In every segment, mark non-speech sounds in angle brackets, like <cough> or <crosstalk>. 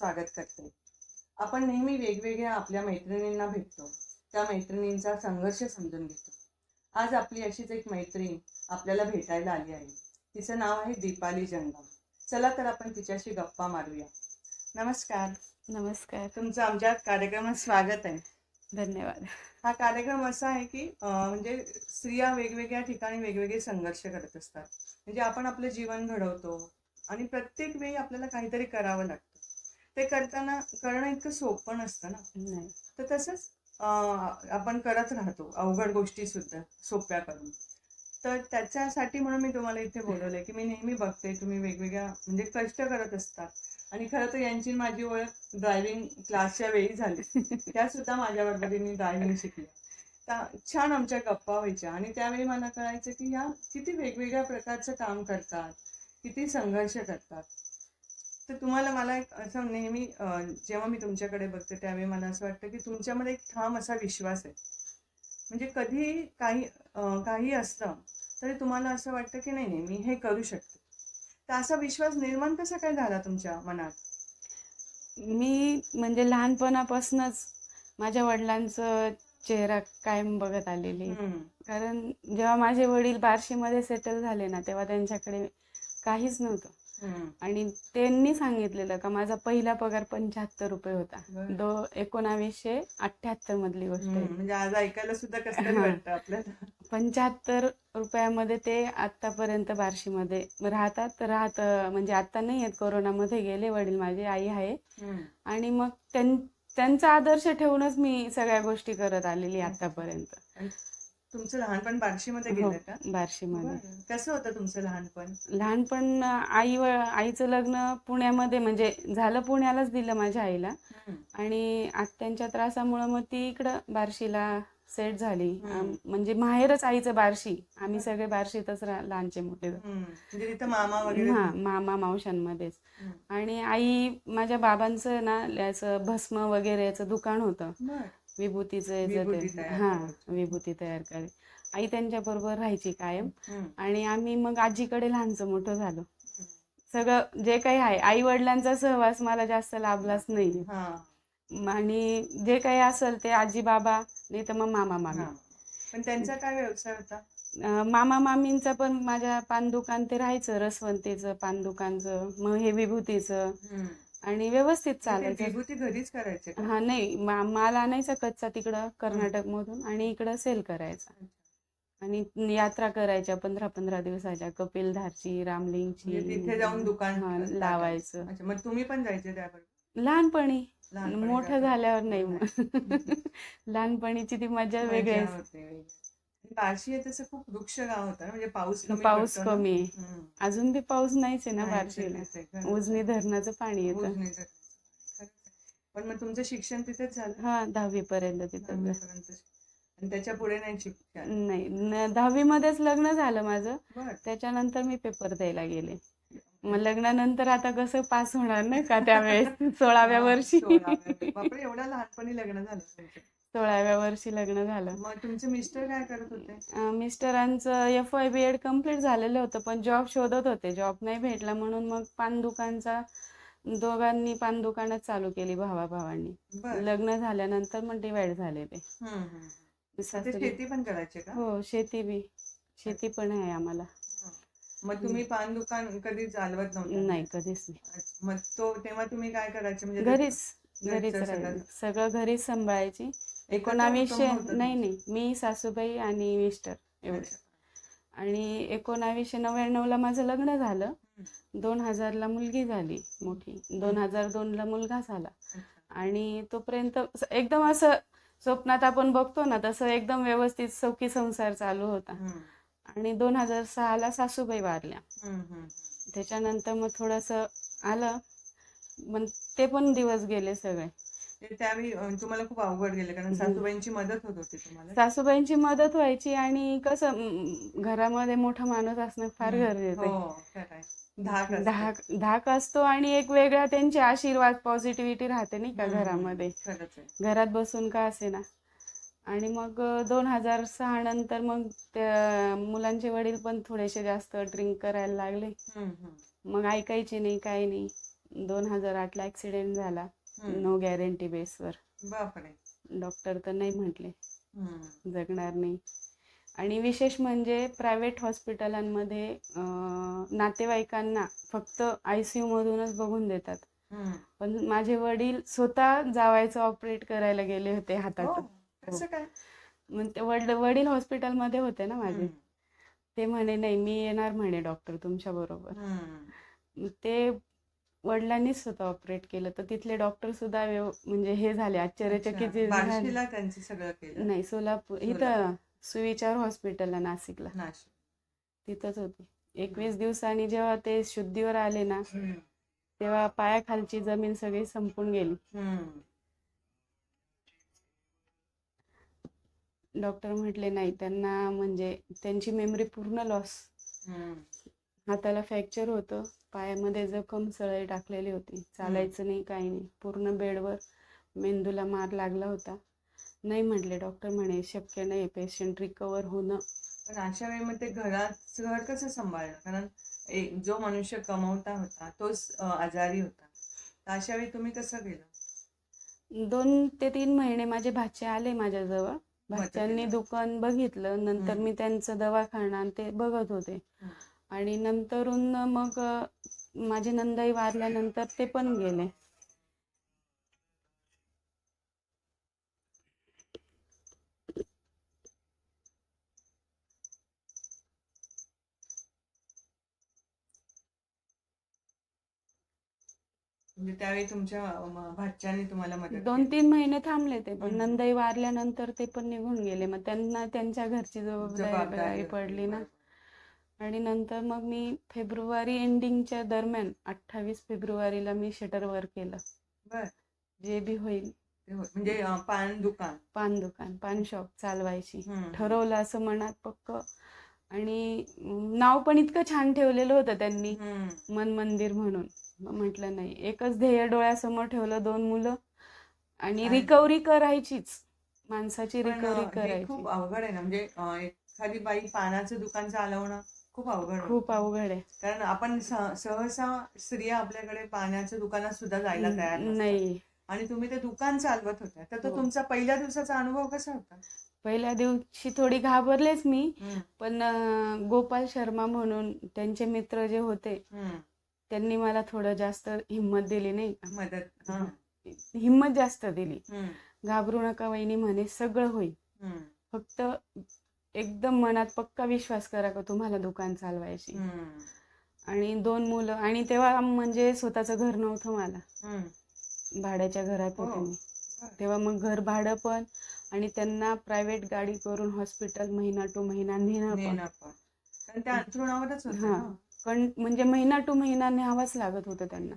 स्वागत करते. आपण नेहमी वेगवेगळ्या आपल्या मैत्रिणींना भेटतो. त्या मैत्रिणींचा संघर्ष समजून घेतो. आज आपली अशीच एक मैत्रीण आपल्याला भेटायला आली आहे. तिचं नाव आहे दीपाली जंगम. चला तर आपण तिच्याशी गप्पा मारूया. नमस्कार. नमस्कार. तुमचं आमच्या कार्यक्रमात स्वागत आहे. धन्यवाद. हा कार्यक्रम असा आहे की म्हणजे स्त्रिया वेगवेगळ्या ठिकाणी वेगवेगळे संघर्ष करत असतात. म्हणजे आपण आपलं जीवन घडवतो आणि प्रत्येक वेळी आपल्याला काहीतरी करावं लागतं. ते करताना करणं इतकं सोपं नसतं ना. तर तसंच आपण करत राहतो अवघड गोष्टी सुद्धा सोप्या करून. तर त्याच्यासाठी म्हणून मी तुम्हाला इथे बोलवलंय की मी नेहमी बघते तुम्ही वेगवेगळ्या म्हणजे कष्ट करत असतात. आणि खरं तर यांची माझी ओळख ड्रायव्हिंग क्लासच्या वेळी झाली. <laughs> त्या सुद्धा माझ्या बरोबरीने ड्रायव्हिंग शिकल्या. छान आमच्या गप्पा व्हायच्या. आणि त्यावेळी मला कळायचं की ह्या किती वेगवेगळ्या प्रकारचं काम करतात किती संघर्ष करतात. तर तुम्हाला मला एक असं नेहमी जेव्हा मी तुमच्याकडे बघते त्यावेळी मला असं वाटतं की तुमच्यामध्ये एक ठाम असा विश्वास आहे म्हणजे कधी काही काही असलं तरी तुम्हाला असं वाटतं की नाही नाही मी हे करू शकते तर असा विश्वास निर्माण कसा काय झाला तुमच्या मनात मी म्हणजे लहानपणापासूनच माझ्या वडिलांचं चेहरा कायम बघत आलेली. कारण जेव्हा माझे वडील बार्शीमध्ये सेटल झाले ना तेव्हा त्यांच्याकडे काहीच नव्हतं. आणि त्यांनी सांगितलेलं का माझा पहिला पगार पंच्याहत्तर रुपये होता. दो एकोणावीसशे अठ्ठ्याहत्तर मधली गोष्ट म्हणजे आज ऐकायला सुद्धा पंच्याहत्तर रुपयामध्ये ते आतापर्यंत बार्शीमध्ये राहतात. राहत म्हणजे आता नाही आहेत कोरोनामध्ये गेले वडील माझे आई आहे. आणि मग त्यां त्यांचा आदर्श ठेवूनच मी सगळ्या गोष्टी करत आलेली आतापर्यंत तुमचं लहानपण बार्शीमध्ये हो गेलं का? बार्शीमध्ये. बरं. कसं होतं तुमचं लहानपण? लहानपण आई आईचं लग्न पुण्यामध्ये म्हणजे झालं पुण्यालाच दिलं माझ्या आईला. आणि आत्यांच्या त्रासामुळं मग ती इकडं बार्शीला सेट झाली. म्हणजे माहेरच आईचं बार्शी. आम्ही सगळे बार्शीतच लहानचे मोठे. म्हणजे तिथं मामा वगैरे? हा मामा मावशांमध्येच. आणि आई माझ्या बाबांचं ना याचं भस्म वगैरे याचं दुकान होतं. विभूतीचं हा. विभूती तयार करे आई त्यांच्या बरोबर राहायची कायम. आणि आम्ही मग आजीकडे लहानचं मोठं झालो सगळं जे काही आहे आई वडिलांचा सहवास मला जास्त लाभलाच नाही हा. आणि जे काही असेल ते आजी बाबा नाही तर मग मामा मामी. पण त्यांचा काय व्यवसाय होता मामा मामींचं पण माझ्या पान दुकान ते राहायचं रसवंतीचं पान दुकानचं मग हे विभूतीचं. आणि व्यवस्थित चालायचं विभूती घरीच करायचे हा नाही. मा- माल आणायचा कच्चा तिकडं कर्नाटक मधून आणि इकडं सेल करायचा. आणि यात्रा करायच्या पंधरा पंधरा दिवसाच्या. कपिलधारची रामलिंगची म्हणजे तिथे जाऊन दुकान हा, टाकायचं. लावायचं. अच्छा मग तुम्ही पण जायचे त्याबरोबर लहानपणी. लहानपणी मोठं जायचे. झाल्यावर नाही मग. <laughs> लहानपणीची ती मजा वेगळी मजा असते. होते. बार्शी हे तसं खूप वृक्ष गाव होतं म्हणजे पाऊस कमी पाऊस. कमी. आहे. अजून बी पाऊस नाहीच आहे ना बार्शीला. आहे, आहे. उजनी धरणाचं पाणी येतं. आहे. पण मग तुमचं शिक्षण तिथेच झालं? हा दहावी पर्यंत तिथं त्याच्या पुढे नाही शिक्षण? नाही दहावी मध्येच लग्न झालं माझं. त्याच्यानंतर मी पेपर द्यायला गेले. मग लग्नानंतर आता कसं पास होणार नाही का त्यावेळेस? <laughs> सोळाव्या वर्षी. एवढ्या लहानपणी लग्न झालं. सोळाव्या वर्षी लग्न झालं. मग तुमचे मिस्टर काय करत होते? मिस्टरांचं F Y B Ed complete झालेलं होतं पण जॉब शोधत होते. जॉब नाही भेटला म्हणून मग पान दुकानचा दोघांनी पान दुकानच चालू केली भावा भावांनी लग्न झाल्यानंतर मग डिवाइड झाले ते. शेती पण करायचे का? हो शेती बी. शेती पण आहे आम्हाला. मग तुम्ही पान दुकान कधी चालवत नव्हतं? नाही कधीच नाही. मग तो तेव्हा तुम्ही काय करायचे? म्हणजे घरीच घरचं सगळं? घरीच सांभाळायची. एकोणावीसशे नाही? नाही. मी सासूबाई आणि मिस्टर एवढे. आणि एकोणावीसशे नव्याण्णवला माझं लग्न झालं. दोन हजारला मुलगी झाली मोठी. दोन हजार दोनला मुलगा झाला. आणि तोपर्यंत एकदम असं स्वप्नात आपण बघतो ना तसं एकदम व्यवस्थित सौखी संसार चालू होता. आणि दोन हजार सहाला सासूबाई वारल्या. त्याच्यानंतर मग थोडंसं आलं. मग ते पण दिवस गेले सगळे. ते त्यावेळी तुम्हाला खूप अवघड गेले कारण. सासूबाईंची मदत होत होती तुम्हाला सासूबाईंची मदत व्हायची आणि कसं घरामध्ये मोठा माणूस असणं फार. गरजेचं आहे हो खरं आहे. धाक असते. धाक धाक असतो आणि एक वेगळा त्यांचे आशीर्वाद पॉझिटिव्हिटी राहते नाही का हम्म, घरामध्ये खरंच आहे घरात बसून का असेना आणि मग दोन हजार सहा नंतर मग त्या मुलांचे वडील पण थोडेसे जास्त ड्रिंक करायला लागले हम्म, हम्म. मग ऐकायचे नाही काही नाही दोन हजार आठला ऍक्सिडेंट झाला. नो गॅरंटी बेसवर बापरे. डॉक्टर तर नाही म्हटले. जगणार नाही. आणि विशेष म्हणजे प्रायव्हेट हॉस्पिटलांमध्ये नातेवाईकांना फक्त आय सी मधूनच बघून देतात. पण माझे वडील स्वतः जावायचं ऑपरेट करायला गेले होते हो, हाताचं कसं काय? मग ते वडील वडील हॉस्पिटलमध्ये होते ना माझे. ते म्हणे नाही मी येणार म्हणे डॉक्टर तुमच्या बरोबर. ते वडिलांनीच स्वतः ऑपरेट केलं. तर तिथले डॉक्टर सुद्धा म्हणजे हे झाले आश्चर्यचकित त्यांचं सगळं केलं? नाही सोलापूर. इथं सुविचार हॉस्पिटलला नाशिकला. नाशिक. तिथंच होते. एकवीस दिवसांनी जेव्हा ते शुद्धीवर आले ना. तेव्हा पायाखालची जमीन सगळी संपून गेली. डॉक्टर म्हटले नाही त्यांना म्हणजे त्यांची मेमरी पूर्ण लॉस. हाताला फ्रॅक्चर होतं. पायामध्ये जखम सळई टाकलेली होती. चालायचं नाही काही नाही. पूर्ण बेडवर मेंदूला मार लागला होता. नाही म्हटले डॉक्टर म्हणे शक्य नाही पेशंट रिकवर होणं. पण अशा वेळी मग ते घरात घर कसं सांभाळलं कारण एक जो मनुष्य कमवता होता तोच आजारी होता. तर अशा वेळी तुम्ही कसं केलं दोन ते तीन महिने माझे भाचे आले माझ्याजवळ. भाच्यांनी. दुकान बघितलं. नंतर. मी त्यांचं दवाखाना ते बघत होते. आणि नंतरून मग माझे नंदाई वारल्यानंतर ते पण गेले म्हणजे त्यावेळी तुमच्या भाच्याने तुम्हाला मदत दोन. तीन महिने थांबले ते पण. नंदाई वारल्यानंतर ते पण निघून गेले मग त्यांना त्यांच्या घरची जबाबदारी पडली ना. आणि नंतर मग मी फेब्रुवारी एंडिंगच्या दरम्यान अठ्ठावीस फेब्रुवारीला मी शटरवर केलं. बर. जे बी होईल. म्हणजे पान दुकान. पान दुकान पान शॉप चालवायची. ठरवलं असं मनात पक्क. आणि नाव पण इतकं छान ठेवलेलं होतं त्यांनी. मन मंदिर म्हणून. म्हटलं नाही. एकच ध्येय डोळ्यासमोर ठेवलं दोन मुलं. आणि रिकव्हरी करायचीच. माणसाची रिकव्हरी करायची. खूप अवघड आहे ना. म्हणजे एखादी बाई पानाचं दुकान चालवणं. खूप अवघड. खूप अवघड आहे. कारण आपण सहसा स्त्रिया आपल्याकडे पाण्याच्या दुकानात सुद्धा जायला तयार. नाही. आणि तुम्ही ते दुकान चालवत होत्या. तर तो हो. तुमचा पहिल्या दिवसाचा अनुभव कसा होता? पहिल्या दिवशी थोडी घाबरलेच मी. पण गोपाल शर्मा म्हणून त्यांचे मित्र जे होते. त्यांनी मला थोडं जास्त हिंमत दिली नाही मदत. हिंमत जास्त दिली. घाबरू नका वहिनी म्हणे सगळं होईल. फक्त एकदम मनात पक्का विश्वास करा का तुम्हाला दुकान चालवायची आणि दोन मुलं आणि तेव्हा म्हणजे स्वतःचं घर नव्हतं मला. भाड्याच्या घरात होते. मी तेव्हा मग घर भाडं पण आणि त्यांना प्रायव्हेट गाडी करून हॉस्पिटल महिना टू महिना नेणं पण हा. पण म्हणजे महिना टू महिना न्यावाच लागत होतं त्यांना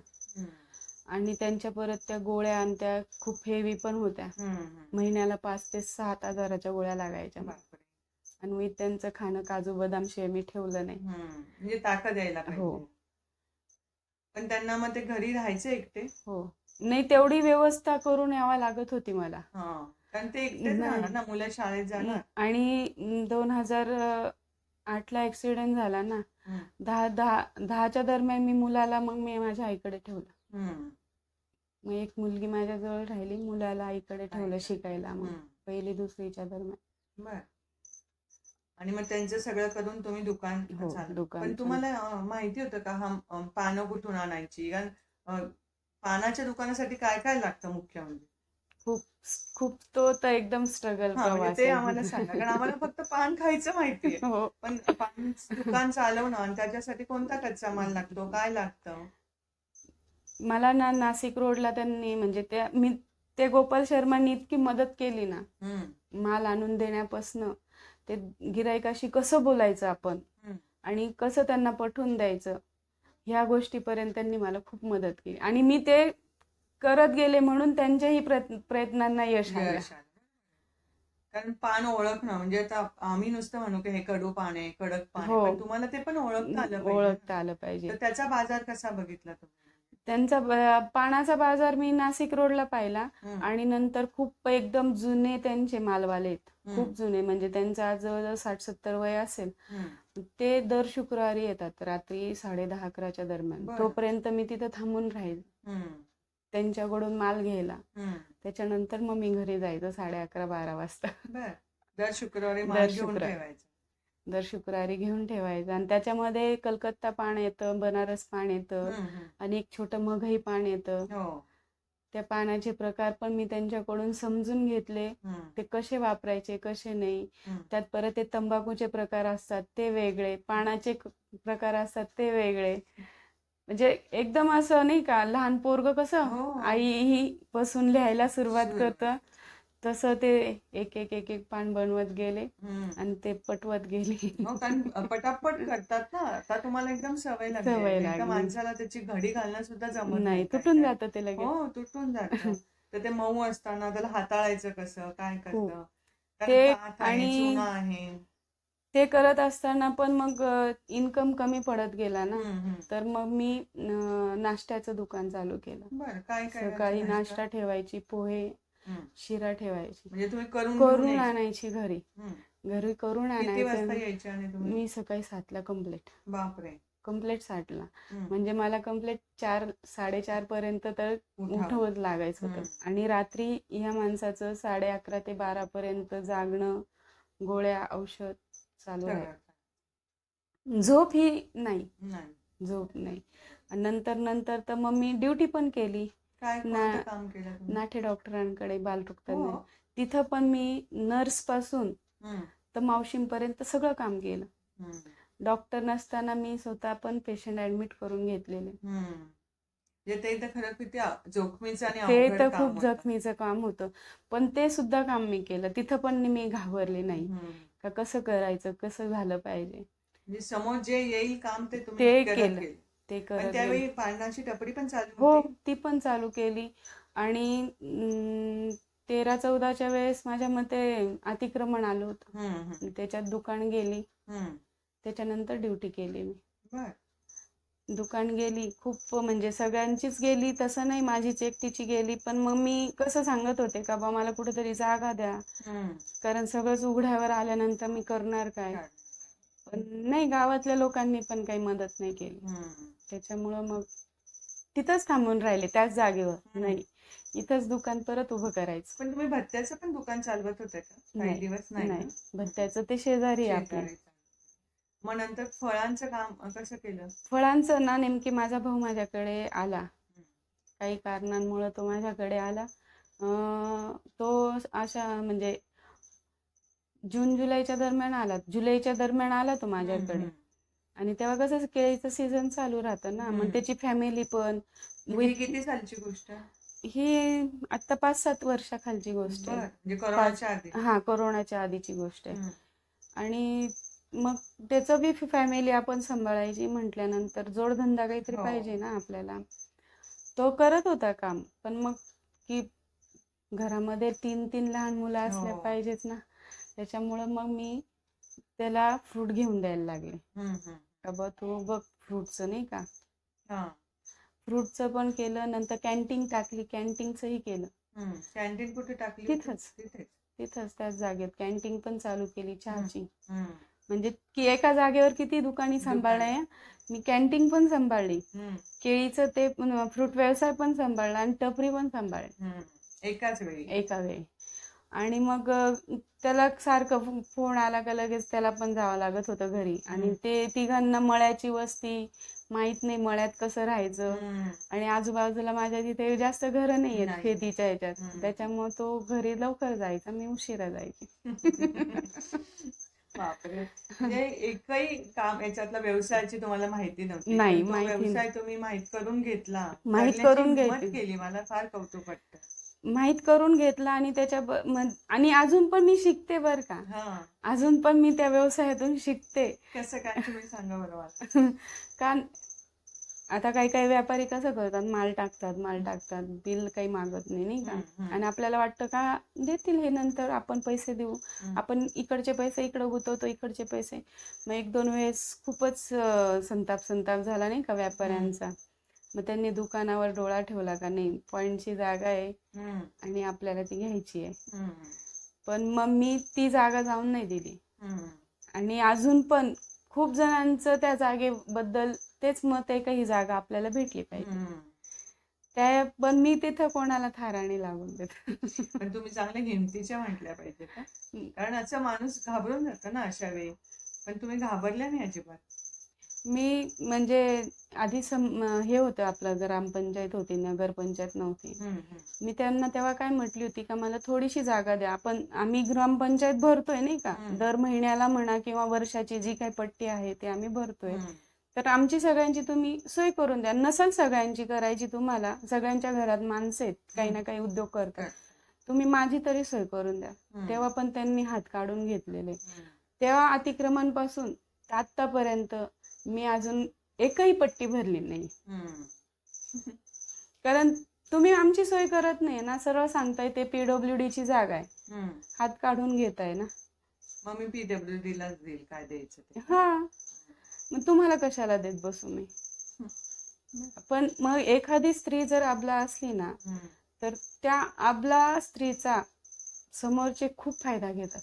आणि त्यांच्या परत त्या गोळ्या आणि त्या खूप हेवी पण होत्या. महिन्याला पाच ते सात हजाराच्या गोळ्या लागायच्या. आणि मी त्यांचं खाणं काजू बदाम शिवाय मी ठेवलं नाही. म्हणजे ताकद यायला हो. पाहिजे. पण त्यांना मग ते घरी राहायचे एकटे? हो. नाही तेवढी व्यवस्था करून यावा लागत होती मला. हा. कारण ते एकटेच नाही. राहणार ना मुलं शाळेत जाणार. आणि दोन हजार आठला ऍक्सिडेंट झाला ना. दहा दहा दहाच्या दरम्यान मी मुलाला मग मी माझ्या आईकडे ठेवलं. मग एक मुलगी माझ्याजवळ राहिली मुलाला आईकडे ठेवलं. शिकायला मग. पहिली दुसरीच्या दरम्यान. आणि मग त्यांचं सगळं करून तुम्ही दुकान हो, चालवलं. दुकान पण तुम्हाला अं, माहिती होतं का हा अं, पानं कुठून आणायची? कारण अं, पानाच्या दुकानासाठी काय काय लागतं मुख्य म्हणजे खूप खूप तो तर एकदम स्ट्रगल हा म्हणजे प्रवास ते. आम्हाला सांगा. कारण आम्हाला फक्त पान खायचं माहितीये हो. पण पान दुकान चालवणं आणि त्याच्यासाठी कोणता कच्चा माल लागतो? काय लागतं? मला ना नाशिक रोडला त्यांनी म्हणजे त्या मी ते गोपाल शर्मांनी इतकी मदत केली ना हम्म, माल आणून देण्यापासनं ते गिरायकाशी कसं बोलायचं आपण. आणि कसं त्यांना पटवून द्यायचं? ह्या गोष्टीपर्यंत त्यांनी मला खूप मदत केली. आणि मी ते करत गेले म्हणून त्यांच्याही प्रयत्न प्रयत्नांना यश आलं. कारण पान ओळखणं म्हणजे आता आम्ही नुसतं म्हणू की हे कडू पान आहे कडक पान आहे हो. तुम्हाला ते पण ओळखता आलं पाहिजे. ओळखता आलं पाहिजे. त्याचा बाजार कसा बघितला तुम्ही? त्यांचा पानाचा बाजार मी नाशिक रोडला पाहिला आणि नंतर खूप एकदम जुने त्यांचे मालवाले आहेत. खूप जुने म्हणजे त्यांचं आज जवळजवळ साठ सत्तर वय असेल. ते दर शुक्रवारी येतात रात्री साडे दहा अकराच्या दरम्यान. तोपर्यंत मी तिथं थांबून राहील. त्यांच्याकडून माल घ्यायला. त्याच्यानंतर मग मी घरी जायचं साडे अकरा बारा वाजता. दर शुक्रवारी <laughs> दर शुक्रवारी. दर शुक्रवारी घेऊन ठेवायचं आणि त्याच्यामध्ये कलकत्ता पान येतं बनारस पान येतं. आणि एक छोटं मघई पान येतं हो त्या पानाचे प्रकार पण मी त्यांच्याकडून समजून घेतले ते कसे वापरायचे कसे नाही. त्यात परत ते तंबाखूचे प्रकार असतात ते वेगळे पानाचे प्रकार असतात ते वेगळे म्हणजे एकदम असं नाही का लहान पोरग कसं हो. आई ही बसून लिहायला सुरुवात. करतं तसं ते एक एक एक एक पान बनवत गेले. आणि ते पटवत गेली हो कारण पटापट करतात ना आता तुम्हाला एकदम सवय सवय लागली. माणसाला त्याची घडी घालणं सुद्धा जमत नाही तुटून काय. जातं ते लगेच हो तुटून जातं तर ते मऊ असताना त्याला हाताळायचं कसं काय खूप. कसं ते कारण काठ आहे आणि- चुना आहे ते करत असताना पण मग इन्कम कमी पडत गेला ना हम्म, हम्म. तर मग मी अं, नाश्त्याचं दुकान चालू केलं बरं काय काय सकाळी नाश्ता ठेवायची पोहे. शिरा ठेवायची. म्हणजे तुम्ही करून. आणायची घरी. घरी करून आणायचं मी सकाळी सातला कंप्लीट बापरे. कंप्लीट हम्म. म्हणजे मला कंप्लीट चार साडेचार पर्यंत तर उठावं. उठवत लागायचं होतं. आणि रात्री ह्या माणसाचं साडे अकरा ते बारा पर्यंत जागणं गोळ्या औषध चालू. आहे झोप ही नाही. झोप नाही. नंतर नंतर तर मग मी ड्युटी पण केली. काय ना- कोणतं काम केलं तुम्ही नाठे डॉक्टरांकडे बालरुग्णालय हो. तिथं पण मी नर्सपासून हम्म. तर मावशींपर्यंत सगळं काम केलं हम्म. डॉक्टर नसताना मी स्वतः पण पेशंट ऍडमिट करून घेतलेले हम्म. म्हणजे ते तर खरं किती आ- जोखमीचं आणि ते अवघड तर काम खूप होतं. जखमीचं काम होतं पण ते सुद्धा काम मी केलं तिथं पण मी घाबरले नाही हम्म. का कसं करायचं कसं झालं पाहिजे म्हणजे समोर जे येईल काम ते तुम्ही ते करत केलं. गेले. ते पण करत गेले. त्यावेळी पानाची टपरी पण चालू हो होती. ती पण चालू केली. आणि अं, तेरा चौदाच्या वेळेस माझ्या मते अतिक्रमण आलं होतं. हम्म, हम्म, त्याच्यात दुकान गेली. हम्म. त्याच्यानंतर ड्युटी केली मी. बर. दुकान गेली खूप म्हणजे सगळ्यांचीच गेली तसं नाही माझीच एकटीची गेली पण मग मी कसं सांगत होते का बा मला कुठेतरी जागा द्या. हम्म. कारण सगळंच उघड्यावर आल्यानंतर मी करणार काय? काय? पण नाही गावातल्या लोकांनी पण काही मदत नाही केली. त्याच्यामुळं मग तिथंच थांबून राहिले त्याच जागेवर. नाही. इथंच दुकान परत उभं करायचं. पण तुम्ही भत्त्याचं पण दुकान चालवत होते का? काही दिवस नाही भत्त्याचं ते शेजारी शेजारी. मग नंतर फळांचं काम कसं केलं? फळांचं ना नेमकी माझा भाऊ माझ्याकडे आला. काही कारणांमुळे तो माझ्याकडे आला. तो अशा म्हणजे जून जुलैच्या दरम्यान आला. जुलैच्या दरम्यान आला तो माझ्याकडे. आणि तेव्हा कसं केळीचं सीझन चालू राहतं ना. मग त्याची फॅमिली पण. किती सालची गोष्ट? ही आता पाच सात वर्षाखालची गोष्ट आहे. म्हणजे हा कोरोनाच्या आधीची गोष्ट आहे. आणि मग त्याचं बी फॅमिली आपण सांभाळायची म्हटल्यानंतर जोडधंदा काहीतरी हो. पाहिजे ना आपल्याला. तो करत होता काम. पण मग की घरामध्ये तीन तीन लहान मुलं असल्या हो. पाहिजेत ना. त्याच्यामुळं मग मी त्याला फ्रूट घेऊन द्यायला लागले. का बा तू बघ फ्रूटचं नाही का हा. फ्रूटचं पण केलं नंतर कॅन्टीन टाकली कॅन्टीनचंही केलं. कॅन्टीन कुठे टाकली? तिथंच. तिथेच त्याच जागेत कॅन्टीन पण चालू केली चहाची. म्हणजे की एका जागेवर किती दुकानी सांभाळल्या मी कॅन्टीन पण सांभाळली. केळीचं ते फ्रूट व्यवसाय पण सांभाळला आणि टपरी पण सांभाळली. एकाच वेळी एका वेळी आणि मग त्याला सारखं फोन आला का लगेच त्याला पण जावं लागत होतं घरी आणि. ते तिघांना मळ्याची वस्ती माहीत नाही मळ्यात कसं राहायचं. आणि आजूबाजूला माझ्या तिथे जास्त घरं नाही आहेत. शेतीच्या ह्याच्यात. त्याच्यामुळे तो घरी लवकर जायचा मी उशिरा जायची <laughs> बापरे म्हणजे एकही काम याच्यातला व्यवसायाची तुम्हाला माहिती नव्हती नाही. व्यवसाय तुम्ही माहीत करून घेतला माहीत करून घेतली. केली मला फार कौतुक वाटतं माहीत करून घेतला आणि त्याच्या म- आणि अजून पण मी शिकते बर का. हा. अजून पण मी त्या व्यवसायातून शिकते. कसं काय? तुम्ही सांगा बरं मला. <laughs> कारण आता काही काही व्यापारी कसं करतात माल टाकतात माल टाकतात बिल काही मागत नाही नाही का? हम्म, हम्म. आणि आपल्याला वाटतं का देतील हे नंतर आपण पैसे देऊ. हम्म. आपण इकडचे पैसे इकडं गुंतवतो इकडचे पैसे. मग एक दोन वेळेस खूपच अं, संताप संताप झाला नाही का व्यापाऱ्यांचा. मग त्यांनी दुकानावर डोळा ठेवला का नाही? पॉइंटची जागा आहे. आणि आपल्याला ती घ्यायची आहे. पण मग मी ती जागा जाऊन नाही दिली. आणि अजून पण खूप जणांचं त्या जागेबद्दल तेच मत आहे का ही जागा आपल्याला भेटली पाहिजे. त्या पण मी तिथं कोणाला थाराणी लागून देत. पण तुम्ही चांगल्या हिमतीच्या म्हटल्या पाहिजे कारण असं माणूस घाबरून जातो ना अशा वेळी. पण तुम्ही घाबरल्या नाही अजिबात. मी म्हणजे आधी सम हे होतं आपलं ग्रामपंचायत होती नगरपंचायत नव्हती. मी त्यांना तेव्हा काय म्हटली होती का मला थोडीशी जागा द्या आपण आम्ही ग्रामपंचायत भरतोय नाही का. दर महिन्याला म्हणा किंवा वर्षाची जी काही पट्टी आहे ते आम्ही भरतोय. तर आमची सगळ्यांची तुम्ही सोय करून द्या नसल सगळ्यांची करायची तुम्हाला सगळ्यांच्या घरात माणसं आहेत काही ना काही उद्योग करतात तुम्ही माझी तरी सोय करून द्या. तेव्हा पण त्यांनी हात काढून घेतलेले. तेव्हा अतिक्रमणपासून ते आतापर्यंत मी अजून एकही पट्टी भरली नाही. कारण तुम्ही आमची सोय करत नाही ना सरळ सांगताय ते पीडब्ल्यू ची जागा आहे. हात काढून घेताय ना मग मी पीडब्ल्यू डी लाच देईल काय द्यायचं हा मग तुम्हाला कशाला देत बसू मी पण मग एखादी स्त्री जर आपला असली ना. तर त्या आपला स्त्रीचा समोरचे खूप फायदा घेतात.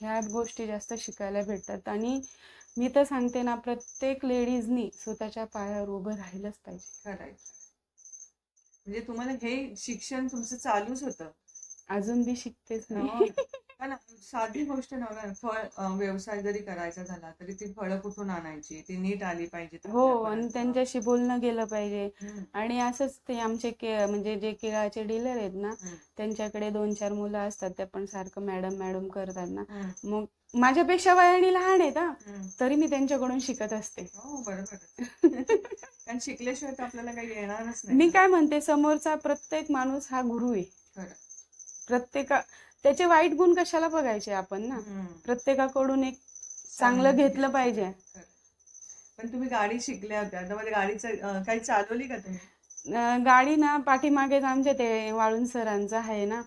ह्या गोष्टी जास्त शिकायला भेटतात आणि मी तर सांगते ना प्रत्येक लेडीजनी स्वतःच्या पायावर उभं राहिलंच पाहिजे. खरंय. म्हणजे तुम्हाला हे शिक्षण तुमचं चालूच होतं. अजून बी शिकतेच हो. नाही पण साधी गोष्ट नव्हती फळ व्यवसाय जरी करायचा झाला तरी ती फळं कुठून आणायची ती नीट आली पाहिजे हो आणि. त्यांच्याशी बोलणं गेलं पाहिजे. आणि असंच ते आमचे के म्हणजे जे केळाचे डीलर आहेत ना. त्यांच्याकडे दोन चार मुलं असतात त्या पण सारखं मॅडम मॅडम करतात ना. मग माझ्यापेक्षा वयाने लहान आहेत हा. तरी मी त्यांच्याकडून शिकत असते हो बरोबर <laughs> कारण शिकल्याशिवाय तर आपल्याला काही येणारच नाही मी काय म्हणते समोरचा प्रत्येक माणूस हा गुरु आहे. प्रत्येका त्याचे वाईट गुण कशाला बघायचे आपण ना. प्रत्येकाकडून एक चांगलं घेतलं पाहिजे. पण तुम्ही गाडी शिकल्या होत्या मध्ये गाडीचं काही चालवली का तुम्ही गाडी ना पाठीमागेच आमच्या ते वाळून सरांचं आहे ना.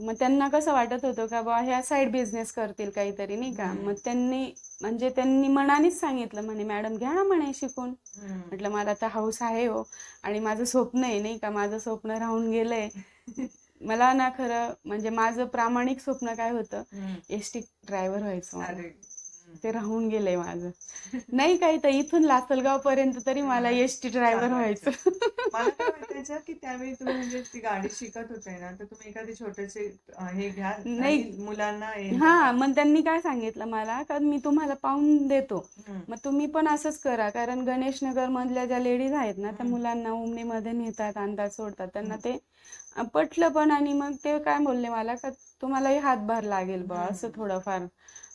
मग त्यांना कसं वाटत होतं का बा ह्या साईड बिझनेस करतील काहीतरी नाही का. मग त्यांनी म्हणजे त्यांनी मनानेच सांगितलं म्हणे मॅडम घ्या ना म्हणे शिकून. म्हटलं मला आता हाऊस आहे हो आणि माझं स्वप्न आहे नाही का माझं स्वप्न राहून गेलंय <laughs> मला ना खरं म्हणजे माझं प्रामाणिक स्वप्न काय होतं हम्म. एस टी ड्रायव्हर व्हायचं. ते राहून गेलंय माझं. नाही काही तर इथून लासलगाव पर्यंत तरी मला एस टी ड्रायव्हर व्हायचं. मला की त्यावेळी तुम्ही म्हणजे ती गाडी शिकत होते ना तर तुम्ही एखादी छोटेसे हे घ्या. नाही. मुलांना हे मग त्यांनी काय सांगितलं मला? का मी तुम्हाला पाहून देतो. मग तुम्ही पण असंच करा. कारण गणेश नगर मधल्या ज्या लेडीज आहेत ना त्या. मुलांना उमनीमध्ये नेतात आणतात सोडतात. त्यांना ते पटलं पण आणि मग ते काय बोलले मला का तुम्हालाही हातभार लागेल बा असं. थोडंफार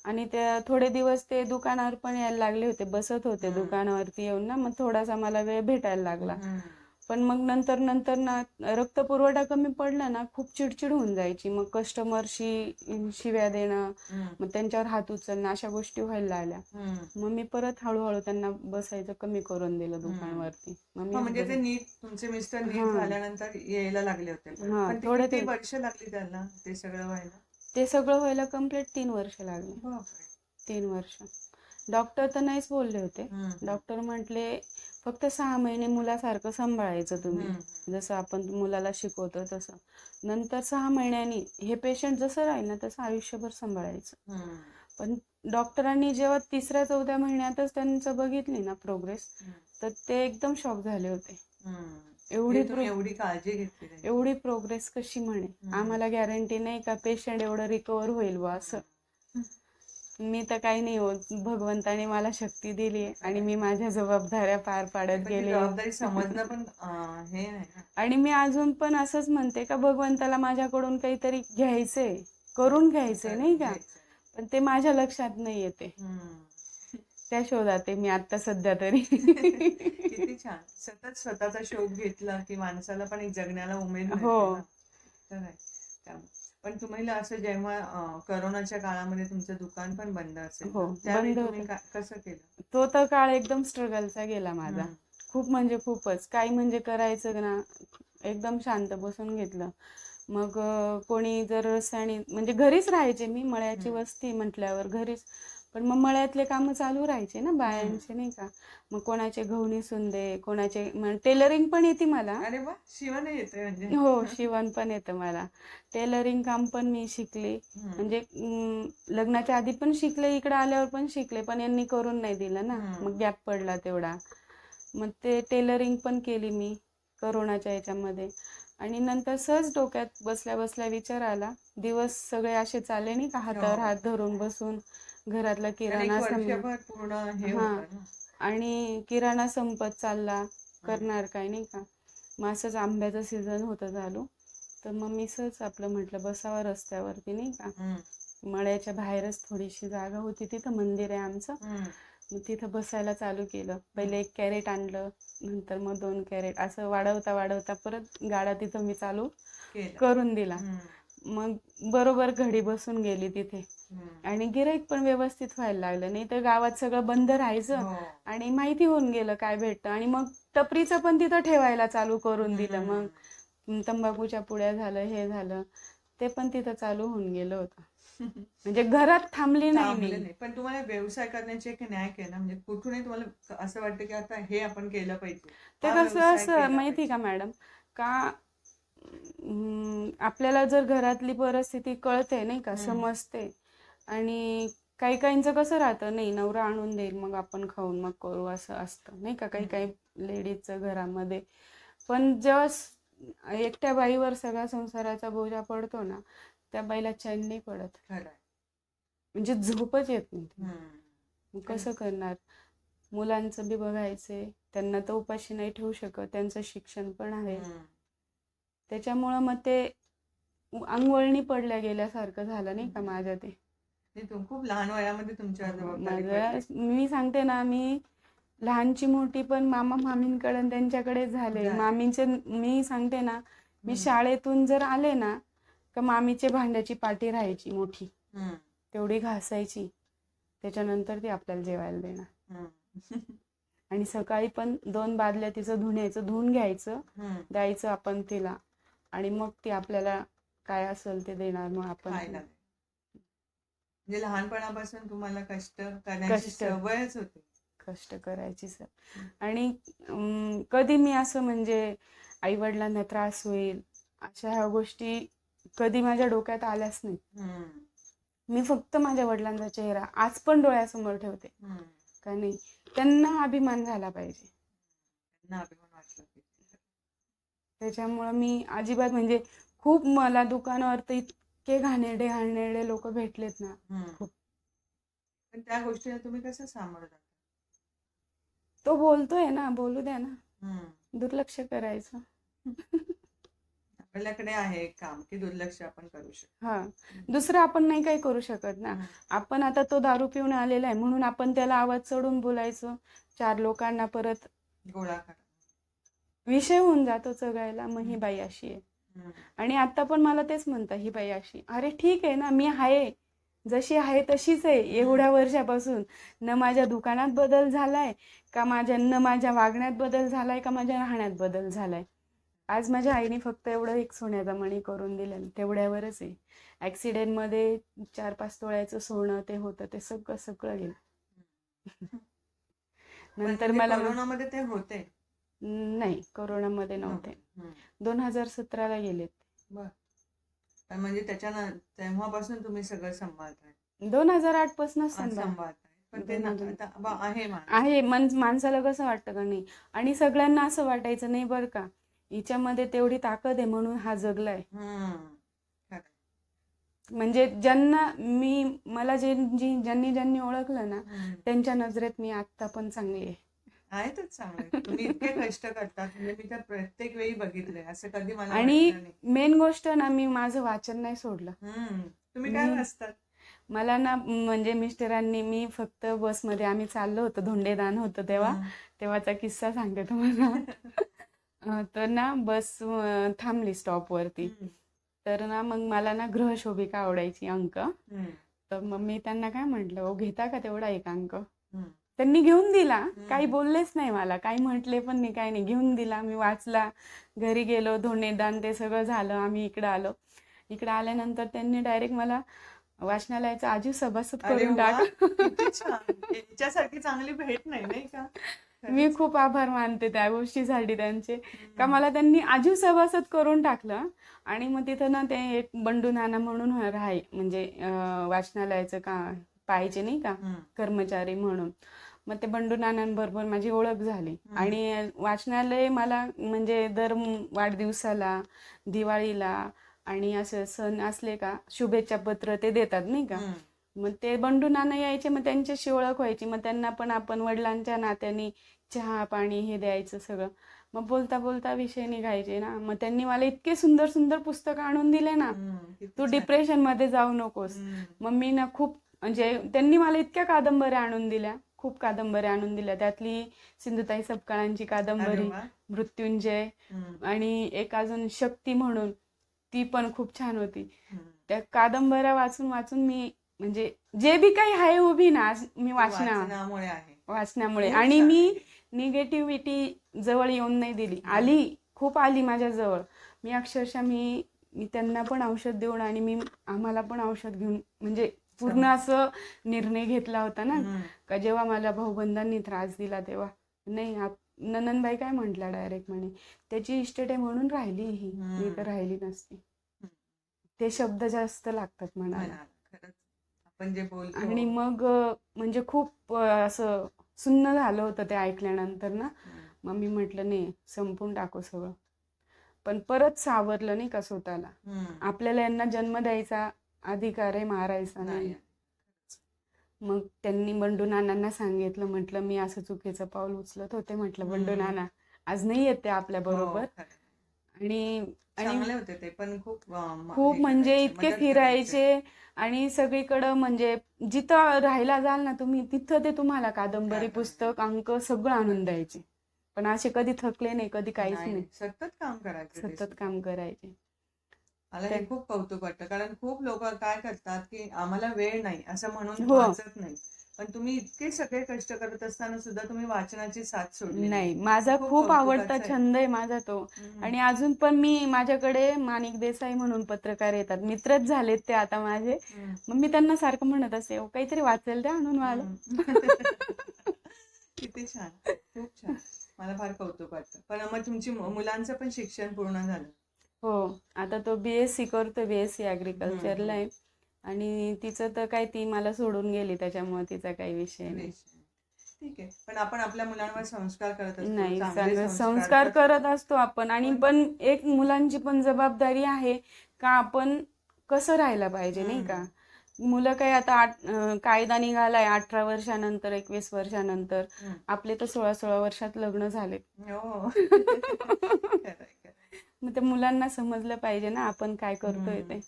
आणि ते थोडे दिवस ते दुकानावर पण यायला लागले होते बसत होते. दुकानावरती येऊन ना मग थोडासा मला वेळ भेटायला लागला. पण मग नंतर नंतर ना रक्त पुरवठा कमी पडला ना खूप चिडचिड होऊन जायची मग कस्टमरशी शिव्या देणं. मग त्यांच्यावर हात उचलणं अशा गोष्टी व्हायला लागल्या. मग मी परत हळूहळू त्यांना बसायचं कमी करून दिलं दुकानवरती मग म्हणजे ते नीट तुमचे मिस्टर नीट. झाल्यानंतर यायला लागले होते. हा, थोडे ते- वर्ष लागली त्यांना ते सगळं व्हायला ते सगळं व्हायला कंप्लीट तीन वर्ष लागले. तीन वर्ष डॉक्टर तर नाहीच बोलले होते. डॉक्टर म्हटले फक्त सहा महिने मुलासारखं सांभाळायचं तुम्ही. जसं आपण मुलाला शिकवतो तसं नंतर सहा महिन्यांनी हे पेशंट जसं राहील ना तसं आयुष्यभर सांभाळायचं. पण डॉक्टरांनी जेव्हा तिसऱ्या चौथ्या महिन्यातच त्यांचं बघितली ना प्रोग्रेस. तर ते एकदम शॉक झाले होते. एवढी एवढी काळजी घेतली. एवढी प्रोग्रेस कशी म्हणे. आम्हाला गॅरंटी नाही का पेशंट एवढं रिकवर होईल बा असं मी तर काही नाही होत भगवंताने मला शक्ती दिली आणि मी माझ्या जबाबदाऱ्या पार पाडत गेले समजणं पण हे. आणि मी अजून पण असंच म्हणते का भगवंताला माझ्याकडून काहीतरी घ्यायचंय करून घ्यायचंय नाही का पण ते माझ्या लक्षात नाही येते. त्या शोधात आहे मी आता सध्या तरी किती छान सतत स्वतःचा शोध घेतला की माणसाला पण एक जगण्याला उमेद हो. त्यामुळे. पण तुम्हाला असं जेव्हा करोनाच्या काळामध्ये तुमचं दुकान पण बंद असेल हो, त्यावेळी बंद तुम्ही होतं. काय- कसं केलं तो तर काळ एकदम स्ट्रगलचा गेला माझा हम्म. खूप म्हणजे खूपच काय म्हणजे करायचं ना एकदम शांत बसून घेतलं मग अं, कोणी जर रस्त्याने म्हणजे घरीच राहायचे मी मळ्याची हम्म. वस्ती म्हटल्यावर घरीच पण मग मळ्यातले कामं चालू राहायचे ना बायांचे नाही का? मग कोणाचे गहू निसून दे कोणाचे टेलरिंग पण येते मला. अरे वा शिवण येते म्हणजे. हो शिवण पण येतं मला. टेलरिंग काम पण मी शिकले. म्हणजे लग्नाच्या आधी पण शिकले इकडे आल्यावर पण शिकले पण यांनी करून नाही दिलं ना. मग गॅप पडला तेवढा. मग ते टेलरिंग पण केली मी करोनाच्या याच्यामध्ये. आणि नंतर सहज डोक्यात बसल्या बसल्या विचार आला. दिवस सगळे असे चालले नाही का? हातावर हो. हात धरून बसून. घरातला किराणा पूर्ण हे आणि किराणा संपत चालला करणार काय नाही का? मग असंच आंब्याचं सीझन होतं चालू. तर मग मी सहज आपलं म्हटलं बसावं रस्त्यावरती नाही का. मळ्याच्या बाहेरच थोडीशी जागा होती तिथं मंदिर आहे आमचं. मग तिथं बसायला चालू केलं. पहिले एक कॅरेट आणलं नंतर मग दोन कॅरेट. असं वाढवता वाढवता परत गाडा तिथं मी चालू करून दिला. मग बरोबर घडी बसून गेली तिथे. आणि गिराईक पण व्यवस्थित व्हायला लागलं. नाही तर गावात सगळं बंद राहायचं हो. आणि माहिती होऊन गेलं काय भेटतं. आणि मग टपरीचं पण तिथं ठेवायला चालू करून दिलं. मग. तंबाखूच्या पुड्या झालं हे झालं. ते पण तिथं चालू होऊन गेलं होतं. <laughs> म्हणजे घरात थांबली नाही पण तुम्हाला व्यवसाय करण्याची एक न्याय आहे ना? म्हणजे कुठूनही तुम्हाला असं वाटतं की आता हे आपण केलं पाहिजे. ते कसं असं माहिती का मॅडम? का आपल्याला जर घरातली परिस्थिती कळते नाही का. समजते. आणि काही काहींचं कसं राहतं नाही नवरा आणून देईल मग आपण खाऊन मग करू असं असतं. नाही का काही काही लेडीजचं घरामध्ये. पण जेव्हा एकट्या बाईवर सगळ्या संसाराचा बोजा पडतो ना त्या बाईला चैन नाही पडत. म्हणजे झोपच येत नाही कसं करणार? मुलांचं बी बघायचंय त्यांना तर उपाशी नाही ठेवू शकत त्यांचं शिक्षण पण आहे. त्याच्यामुळं मग ते अंगवळणी पडल्या गेल्यासारखं झालं नाही का माझ्या ते खूप लहान वयामध्ये तुमच्या पडली. मी सांगते ना मी लहानची मोठी पण मामा मामींकडे त्यांच्याकडे झाले. मामींचे मी सांगते ना मी. शाळेतून जर आले ना का मामीचे भांड्याची पाटी राहायची मोठी. तेवढी घासायची त्याच्यानंतर ती आपल्याला जेवायला देणार. आणि सकाळी पण दोन बादल्या तिचं धुण्याचं धुवून घ्यायचं. द्यायचं आपण तिला आणि मग ती आपल्याला काय असेल ते देणार मग आपण खायला. म्हणजे लहानपणापासून तुम्हाला कष्ट करण्याची कष्ट. सवयच होती कष्ट करायची सर आणि कधी मी असं म्हणजे आईवडिलांना त्रास होईल अशा ह्या गोष्टी कधी माझ्या डोक्यात आल्याच नाही हम्म. मी फक्त माझ्या वडिलांचा चेहरा आज पण डोळ्यासमोर ठेवते हम्म. का नाही त्यांना अभिमान झाला पाहिजे त्यांना अभिमान. त्याच्यामुळं मी अजिबात म्हणजे खूप मला दुकानावर तर इतके घाणेरडे घाणेरडे लोक भेटलेत ना. खूप. पण त्या गोष्टीला तुम्ही कसं सामोरं जाता तो बोलतोय ना बोलू द्या ना. दुर्लक्ष करायचं. आपल्याकडे आहे काम की दुर्लक्ष आपण करू शकतो हा. दुसरं आपण नाही काही करू शकत ना. आपण आता तो दारू पिऊन आलेला आहे म्हणून आपण त्याला आवाज चढून बोलायचं. चार लोकांना परत गोळा विषय होऊन जातो चघायला मग ही बाई अशी आहे. आणि आता पण मला तेच म्हणता ही बाई अशी. अरे ठीक आहे ना मी आहे. जशी आहे तशीच आहे. एवढ्या वर्षापासून. न माझ्या दुकानात बदल झालाय का माझ्या न माझ्या वागण्यात बदल झालाय का माझ्या राहण्यात बदल झालाय? आज माझ्या आईने फक्त एवढं एक सोन्याचा मणी करून दिलं तेवढ्यावरच आहे. ॲक्सिडेंटमध्ये चार पाच तोळ्याचं सोनं ते होतं ते सगळं सगळं गेलं. नंतर मला ते होते. नाही कोरोनामध्ये नव्हते. दोन हजार सतराला गेलेत. बर. म्हणजे त्याच्या तेव्हापासून तुम्ही सगळं सांभाळताय दोन हजार आठ सांभाळ. सांभाळताय आहे. माणसाला कसं वाटतं का नाही? आणि सगळ्यांना असं वाटायचं नाही बरं का हिच्यामध्ये तेवढी ताकद आहे म्हणून हा जगलाय. म्हणजे ज्यांना मी मला जे ज्यांनी ज्यांनी ओळखलं ना. त्यांच्या नजरेत मी आत्ता पण चांगली आहे. आहेतच चांगले तुम्ही इतके कष्ट करतात म्हणजे मी तर प्रत्येक वेळी बघितलंय असं कधी मला आणि वाटलं नाही मेन गोष्ट ना मी माझं वाचन नाही सोडलं हम्म. तुम्ही काय मी- वाचतात मला ना म्हणजे मिस्टरांनी मी फक्त बसमध्ये आम्ही चाललो होतो धोंडेदान होतं तेव्हा हम्म. तेव्हाचा किस्सा सांगते तुम्हाला <laughs> अं, तर ना बस अं, थांबली स्टॉपवरती हम्म. तर ना मग मला ना गृहशोभिका आवडायची अंक हम्म. तर मग मी त्यांना काय म्हटलं घेता का तेवढा एक अंक हम्म. त्यांनी घेऊन दिला. काही. बोललेच नाही मला. काही म्हटले पण नाही काही नाही. घेऊन दिला. मी वाचला. घरी गेलो. धोंडेदान ते सगळं झालं. आम्ही इकडं आलो. इकडं आल्यानंतर त्यांनी डायरेक्ट मला वाचनालयाचा आजू सभासद करून वा. टाक किती छान. <laughs> याच्यासारखी चांगली भेट नाही नाही का? मी. खूप आभार मानते त्या गोष्टीसाठी त्यांचे. का. मला त्यांनी आजू सभासद करून टाकलं. आणि मग तिथं ना ते एक बंडू नाना म्हणून राहाय म्हणजे वाचनालयाचं का पाहिजे नाही का. कर्मचारी म्हणून मग ते बंडू नानांबरोबर माझी ओळख झाली. आणि वाचनालय मला म्हणजे दर वाढदिवसाला दिवाळीला आणि असं सण असले का शुभेच्छा पत्र ते देतात नाही का. मग ते बंडू नाना यायचे मग त्यांच्याशी ओळख व्हायची मग त्यांना पण आपण वडिलांच्या नात्याने चहा पाणी हे द्यायचं सगळं मग बोलता बोलता विषय निघायचे ना मग त्यांनी मला इतके सुंदर सुंदर पुस्तकं आणून दिले ना तू. डिप्रेशनमध्ये जाऊ नकोस. मग मी ना खूप म्हणजे त्यांनी मला इतक्या कादंबऱ्या आणून दिल्या. खूप कादंबऱ्या आणून दिल्या. त्यातली सिंधुताई सपकाळांची कादंबरी. मृत्युंजय. आणि एक अजून शक्ती म्हणून ती पण खूप छान होती. त्या कादंबऱ्या वाचून वाचून मी म्हणजे जे बी काही आहे उभी ना मी वाचना वाचण्यामुळे आणि मी. निगेटिव्हिटी जवळ येऊन नाही दिली. आली खूप आली माझ्या जवळ. मी अक्षरशः मी मी त्यांना पण औषध देऊन आणि मी आम्हाला पण औषध घेऊन म्हणजे पूर्ण असं निर्णय घेतला होता ना. का जेव्हा मला भाऊबंधांनी त्रास दिला तेव्हा नाही ननंदबाई काय म्हटल्या डायरेक्ट म्हणे त्याची इस्टेट आहे म्हणून राहिली ही मी तर. राहिली नसती ते शब्द जास्त लागतात म्हणाला. आपण जे आणि मग म्हणजे खूप असं सुन्न झालं होतं ते ऐकल्यानंतर ना. मग मी म्हटलं नाही संपून टाकू सगळं पण परत सावरलं नाही का स्वतःला. आपल्याला यांना जन्म द्यायचा अधिकार आहे मारायचा नाही. मग त्यांनी बंडू नानांना सांगितलं म्हटलं मी असं चुकीचं पाऊल उचलत होते म्हटलं बंडू. नाना आज नाही येते आपल्या हो, बरोबर. आणि होते ते पण खूप खूप म्हणजे इतके. फिरायचे आणि सगळीकडं म्हणजे जिथं राहायला जाल ना तुम्ही तिथं ते तुम्हाला कादंबरी. पुस्तक अंक सगळं आणून द्यायचे पण असे कधी थकले नाही कधी काहीच नाही, सतत काम करायचे सतत काम करायचे मला हे खूप कौतुक वाटतं कारण खूप लोक काय करतात की आम्हाला वेळ नाही असं म्हणून हो. वाचत नाही पण तुम्ही इतके सगळे कष्ट करत असताना सुद्धा तुम्ही वाचनाची साथ सोडली नाही माझा खूप आवडता. छंद आहे माझा तो. आणि अजून पण मी माझ्याकडे माणिक देसाई म्हणून पत्रकार येतात मित्रच झालेत ते आता माझे. मग मी त्यांना सारखं म्हणत असे "अहो, काहीतरी वाचेल द्या आणून मला. <laughs> किती छान खूप छान मला फार कौतुक वाटतं पण मग तुमची मुलांचं पण शिक्षण पूर्ण झालं हो आता तो बीएससी करतो बीएससी ऍग्रिकल्चरला आहे आणि तिचं तर काय ती मला सोडून गेली त्याच्यामुळे तिचा काही विषय नाही. ठीक आहे. पण आपण आपल्या मुलांवर संस्कार करत असतो नाही चांगले संस्कार करत असतो आपण. आणि पण एक मुलांची पण जबाबदारी आहे का आपण कसं राहायला पाहिजे नाही का? मुलं काय आता आठ कायदा निघालाय अठरा वर्षानंतर एकवीस वर्षानंतर. आपले तर सोळा सोळा वर्षात लग्न झाले. हो. <laughs> मग ते मुलांना समजलं पाहिजे ना आपण काय करतोय ते.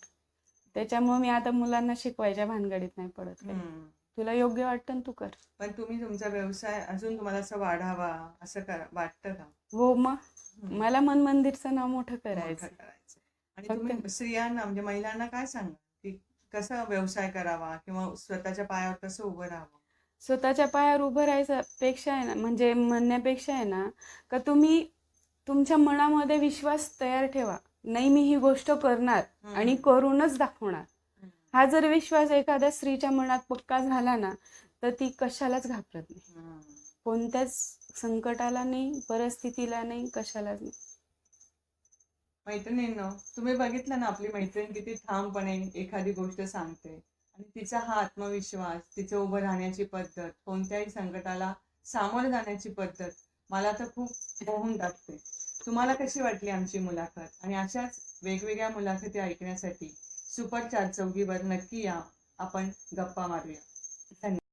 त्याच्यामुळे मी आता मुलांना शिकवायच्या भानगडीत नाही पडत काही. हम्म. तुला योग्य वाटतं ना तू कर. पण तुम्ही तुमचा व्यवसाय अजून तुम्हाला असं वाढावा असं करा वाटतं का? हो मग हम्म. मला मन मंदिरचं नाव मोठं मोठं करायचं. करायचं आणि फक्त- तुम्ही स्त्रियांना म्हणजे महिलांना काय सांगा? की कसा व्यवसाय करावा किंवा स्वतःच्या पायावर कसं उभं राहावं? स्वतःच्या पायावर उभं राहायचं पेक्षा आहे ना म्हणजे म्हणण्यापेक्षा आहे ना का तुम्ही तुमच्या मनामध्ये विश्वास तयार ठेवा नाही मी ही गोष्ट करणार. आणि करूनच दाखवणार. हा जर विश्वास एखाद्या स्त्रीच्या मनात पक्का झाला ना तर ती कशालाच घाबरत नाही. कोणत्याच संकटाला नाही परिस्थितीला नाही कशालाच नाही मैत्रिणींनो तुम्ही बघितलं ना आपली मैत्रीण किती ठामपणे एखादी गोष्ट सांगते आणि तिचा हा आत्मविश्वास तिचं उभं राहण्याची पद्धत कोणत्याही संकटाला सामोरं जाण्याची पद्धत मला तर खूप मोहून टाकते. तुम्हाला कशी वाटली आमची मुलाखत? आणि अशाच वेगवेगळ्या मुलाखती ऐकण्यासाठी सुपर चार चौघीवर नक्की या. आपण गप्पा मारूया. धन्यवाद.